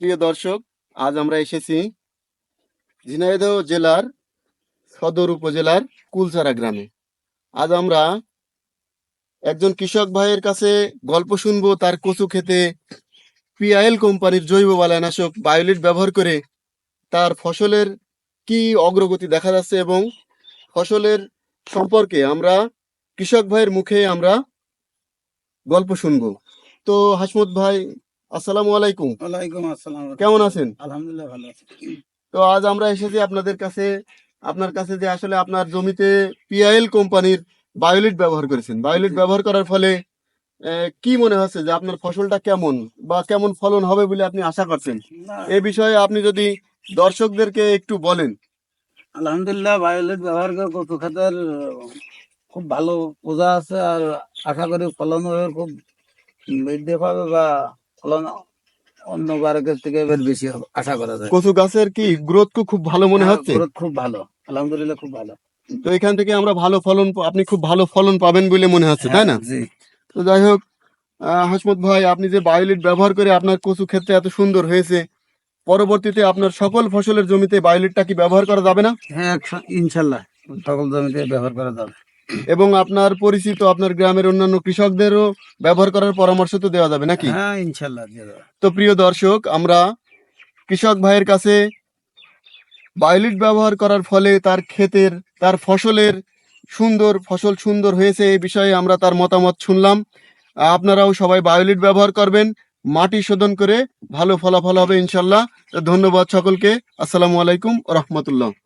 প্রিয় দর্শক, আজ আমরা এসেছি ঝিনাইদহ জেলার সদর উপজেলার কুলসারা গ্রামে। আজ আমরা একজন কৃষক ভাইয়ের কাছে গল্প শুনব, তার কচু খেতে পিআইএল কোম্পানির জৈব বালানাশক বায়োলিট ব্যবহার করে তার ফসলের কি অগ্রগতি দেখা যাচ্ছে এবং ফসলের সম্পর্কে আমরা কৃষক ভাইয়ের মুখে আমরা গল্প শুনব। তো হাসমত ভাই আসসালামু আলাইকুম। ওয়ালাইকুম আসসালাম। কেমন আছেন? আলহামদুলিল্লাহ ভালো আছি। তো আজ আমরা এসেছি আপনাদের কাছে আপনার কাছে যে আসলে আপনার জমিতে পিআইএল কোম্পানির বায়োলিট ব্যবহার করেছেন। বায়োলিট ব্যবহার করার ফলে কি মনে হচ্ছে যে আপনার ফসলটা কেমন বা কেমন ফলন হবে বলে আপনি আশা করছেন? এ বিষয়ে আপনি যদি দর্শকদেরকে একটু বলেন। আলহামদুলিল্লাহ বায়োলিট ব্যবহার করে কচু খাতের খুব ভালো পূজা আছে আর আশা করি ফলন হবে খুব বৃদ্ধি পাবে বা ফলন থেকে এবার বেশি আশা করা যায়। কচু গাছের কি গ্রোথ খুব ভালো মনে হচ্ছে? গ্রোথ খুব ভালো আলহামদুলিল্লাহ খুব ভালো। তো এখান থেকে আমরা ভালো ফলন আপনি খুব ভালো ফলন পাবেন বলে মনে হচ্ছে তাই না? হ্যাঁ, তো যাই হোক হাসমত ভাই আপনি যে বায়োলিট ব্যবহার করে আপনার কচু ক্ষেত্রে এত সুন্দর হয়েছে পরবর্তীতে আপনার সকল ফসলের জমিতে বায়োলিটটা কি ব্যবহার করা যাবে না? হ্যাঁ ইনশাল্লাহ সকল জমিতে ব্যবহার করা যাবে। এবং আপনার পরিচিত আপনার গ্রামের অন্যান্য কৃষকদেরও ব্যবহার করার পরামর্শ তো দেওয়া যাবে নাকি? হ্যাঁ ইনশাল্লাহ তো প্রিয় দর্শক আমরা কৃষক ভাইয়ের কাছে বায়োলিট ব্যবহার করার ফলে তার ক্ষেতের তার ফসলের সুন্দর ফসল সুন্দর হয়েছে এই বিষয়ে আমরা তার মতামত শুনলাম। আপনারাও সবাই বায়োলিট ব্যবহার করবেন মাটি শোধন করে ভালো ফলাফল হবে ইনশাল্লাহ। ধন্যবাদ সকলকে। আসসালামু আলাইকুম রহমতুল্লাহ।